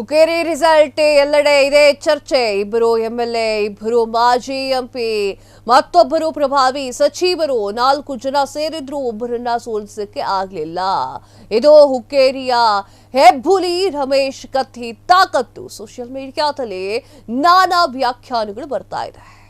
Hukkeri result ಎಲ್ಲೆಡೆ ಇದೆ ಚರ್ಚೆ. ಇಬ್ಬರು ಎಂಎಲ್ಎ, ಇಬ್ಬರು ಮಾಜಿ ಎಂಪಿ, ಮತ್ತೊಬ್ಬರು ಪ್ರಭಾವಿ ಸಚಿವರು. ನಾಲ್ಕು ಜನ ಸೇರಿದ್ರು ಒಬ್ಬರನ್ನ ಸೋಲಿಸಕ್ಕೆ ಆಗ್ಲಿಲ್ಲ. ಇದು ಹುಕ್ಕೇರಿಯ ಹೆಬ್ಬುಲಿ ರಮೇಶ್ ಕತ್ತಿ ತಾಕತ್ತು ಸೋಷಿಯಲ್ ಮೀಡಿಯಾದಲ್ಲಿ ನಾನಾ ವ್ಯಾಖ್ಯಾನಗಳು ಬರ್ತಾ ಇದೆ.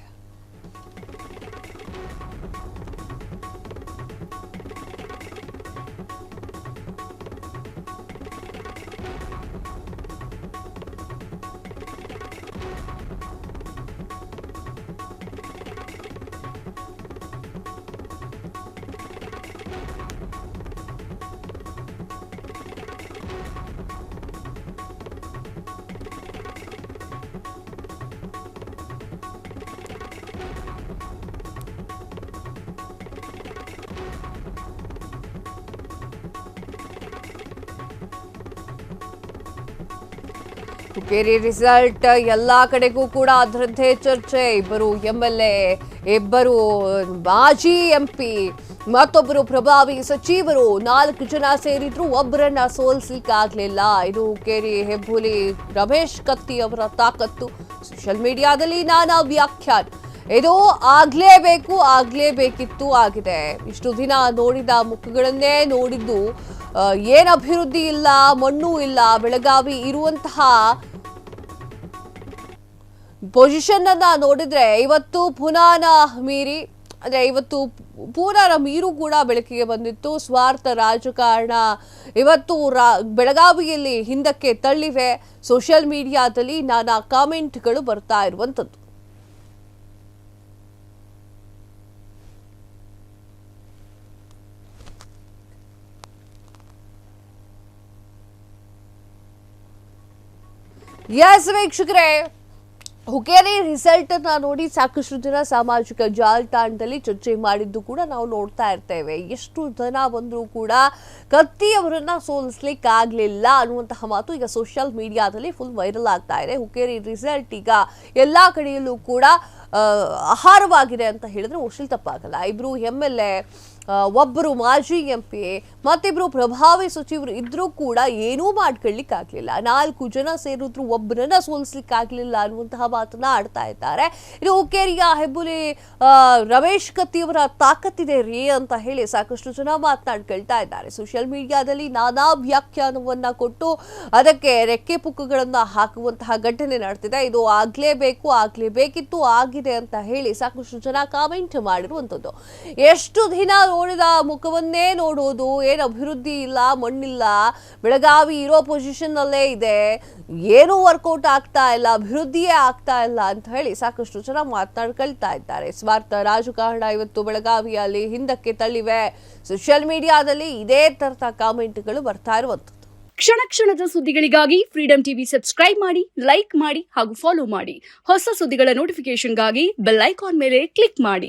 ಹುಕ್ಕೇರಿ ರಿಸಲ್ಟ್ ಎಲ್ಲಾ ಕಡೆಗೂ ಕೂಡ ಅದರದ್ದೇ ಚರ್ಚೆ. ಇಬ್ಬರು ಎಂಎಲ್ಎ, ಇಬ್ಬರು ಮಾಜಿ ಎಂಪಿ, ಮತ್ತೊಬ್ಬರು ಪ್ರಭಾವಿ ಸಚಿವರು. ನಾಲ್ಕು ಜನ ಸೇರಿದ್ರು ಒಬ್ಬರನ್ನ ಸೋಲಿಸ್ಲಿಕ್ಕಾಗ್ಲಿಲ್ಲ. ಇದು ಹುಕ್ಕೇರಿ ಹೆಬ್ಬುಲಿ ರಮೇಶ್ ಕತ್ತಿ ಅವರ ತಾಕತ್ತು. ಸೋಷಿಯಲ್ ಮೀಡಿಯಾದಲ್ಲಿ ನಾನಾ ವ್ಯಾಖ್ಯಾನ. ಇದು ಆಗ್ಲೇಬೇಕು, ಆಗ್ಲೇಬೇಕಿತ್ತು ಆಗಿದೆ. ಇಷ್ಟು ದಿನ ನೋಡಿದ ಮುಖಗಳನ್ನೇ ನೋಡಿದ್ದು ಏನು ಅಭಿವೃದ್ಧಿ ಇಲ್ಲ, ಮಣ್ಣು ಇಲ್ಲ, ಬೆಳಗಾವಿ ಇರುವಂತಹ ಪೊಸಿಷನ್ ಅನ್ನ ನೋಡಿದ್ರೆ ಇವತ್ತು ಪುನಾನ ಮೀರಿ, ಅಂದ್ರೆ ಇವತ್ತು ಪೂನಾನ ಮೀರು ಕೂಡ ಬೆಳಕಿಗೆ ಬಂದಿತ್ತು. ಸ್ವಾರ್ಥ ರಾಜಕಾರಣ ಇವತ್ತು ರಾ, ಬೆಳಗಾವಿಯಲ್ಲಿ ಹಿಂದಕ್ಕೆ ತಳ್ಳಿವೆ. ಸೋಷಿಯಲ್ ಮೀಡಿಯಾದಲ್ಲಿ ನಾನಾ ಕಾಮೆಂಟ್ಗಳು ಬರ್ತಾ ಇರುವಂಥದ್ದು. ಎಸ್ ವೀಕ್ಷಕರೇ. ಹುಕೇರಿ ರಿಸಲ್ಟ್ ಅನ್ನ ನೋಡಿ ಸಾಕಷ್ಟು ಜನ ಸಾಮಾಜಿಕ ಜಾಲತಾಣದಲ್ಲಿ ಚರ್ಚೆ ಮಾಡಿದ್ದು ಕೂಡ ನಾವು ನೋಡ್ತಾ ಇರ್ತೇವೆ. ಎಷ್ಟು ಜನ ಬಂದರೂ ಕೂಡ ಕತ್ತಿಯವರನ್ನ ಸೋಲಿಸ್ಲಿಕ್ಕೆ ಆಗ್ಲಿಲ್ಲ ಅನ್ನುವಂತಹ ಮಾತು ಈಗ ಸೋಷಿಯಲ್ ಮೀಡಿಯಾದಲ್ಲಿ ಫುಲ್ ವೈರಲ್ ಆಗ್ತಾ ಇದೆ. ಹುಕೇರಿ ರಿಸಲ್ಟ್ ಈಗ ಎಲ್ಲಾ ಕಡೆಯಲ್ಲೂ ಕೂಡ ಆಹಾರವಾಗಿದೆ ಅಂತ ಹೇಳಿದ್ರೆ ಒಶಿಲ್ ತಪ್ಪಾಗಲ್ಲ. ಇಬ್ರು ಎಂ ಒಬ್ಬರು ಮಾಜಿ ಎಂ ಪಿ ಮತ್ತಿಬ್ರು ಪ್ರಭಾವಿ ಸಚಿವರು ಇದ್ರೂ ಕೂಡ ಏನೂ ಮಾಡ್ಕೊಳ್ಳಿಕ್ಕಾಗ್ಲಿಲ್ಲ. ನಾಲ್ಕು ಜನ ಸೇರಿದ್ರು ಒಬ್ಬರನ್ನ ಸೋಲಿಸ್ಲಿಕ್ಕಾಗ್ಲಿಲ್ಲ ಅನ್ನುವಂತಹ ಮಾತನ್ನ ಆಡ್ತಾ ಇದ್ದಾರೆ. ಇದು ಹುಕ್ಕೇರಿಯ ಹೆಬ್ಬುಲಿ ರಮೇಶ್ ಕತ್ತಿಯವರ ತಾಕತ್ತಿದೆ ರೀ ಅಂತ ಹೇಳಿ ಸಾಕಷ್ಟು ಜನ ಮಾತನಾಡ್ಕೊಳ್ತಾ ಇದ್ದಾರೆ. ಸೋಷಿಯಲ್ ಮೀಡಿಯಾದಲ್ಲಿ ನಾನಾ ವ್ಯಾಖ್ಯಾನವನ್ನ ಕೊಟ್ಟು ಅದಕ್ಕೆ ರೆಕ್ಕೆ ಪುಕ್ಕಗಳನ್ನ ಹಾಕುವಂತಹ ಘಟನೆ ನಡೆದಿದೆ. ಇದು ಆಗ್ಲೇಬೇಕು, ಆಗ್ಲೇಬೇಕಿತ್ತು, ಆಗಿದೆ ಅಂತ ಹೇಳಿ ಸಾಕಷ್ಟು ಜನ ಕಾಮೆಂಟ್ ಮಾಡಿರುವಂಥದ್ದು. ಎಷ್ಟು ದಿನ ನೋಡಿದ ಮುಖವನ್ನೇ ನೋಡೋದು ಏನು ಅಭಿವೃದ್ಧಿ ಇಲ್ಲ, ಮಣ್ಣಿಲ್ಲ, ಬೆಳಗಾವಿ ಇರೋ ಪೊಸಿಷನ್ ಅಲ್ಲೇ ಇದೆ. ಏನೂ ವರ್ಕೌಟ್ ಆಗ್ತಾ ಇಲ್ಲ, ಅಭಿವೃದ್ಧಿಯೇ ಆಗ್ತಾ ಇಲ್ಲ ಅಂತ ಹೇಳಿ ಸಾಕಷ್ಟು ಜನ ಮಾತನಾಡ್ಕೊಳ್ತಾ ಇದ್ದಾರೆ. ಸ್ವಾರ್ಥ ರಾಜಕಾರಣ ಇವತ್ತು ಬೆಳಗಾವಿಯಲ್ಲಿ ಹಿಂದಕ್ಕೆ ತಳ್ಳಿವೆ. ಸೋಷಿಯಲ್ ಮೀಡಿಯಾದಲ್ಲಿ ಇದೇ ತರದ ಕಾಮೆಂಟ್ಗಳು ಬರ್ತಾ ಇರುವಂಥದ್ದು. ಕ್ಷಣ ಕ್ಷಣದ ಸುದ್ದಿಗಳಿಗಾಗಿ ಫ್ರೀಡಂ ಟಿವಿ ಸಬ್ಸ್ಕ್ರೈಬ್ ಮಾಡಿ ಲೈಕ್ ಮಾಡಿ ಹಾಗೂ ಫಾಲೋ ಮಾಡಿ. ಹೊಸ ಸುದ್ದಿಗಳ ನೋಟಿಫಿಕೇಶನ್ಗಾಗಿ ಬೆಲ್ ಐಕಾನ್ ಮೇಲೆ ಕ್ಲಿಕ್ ಮಾಡಿ.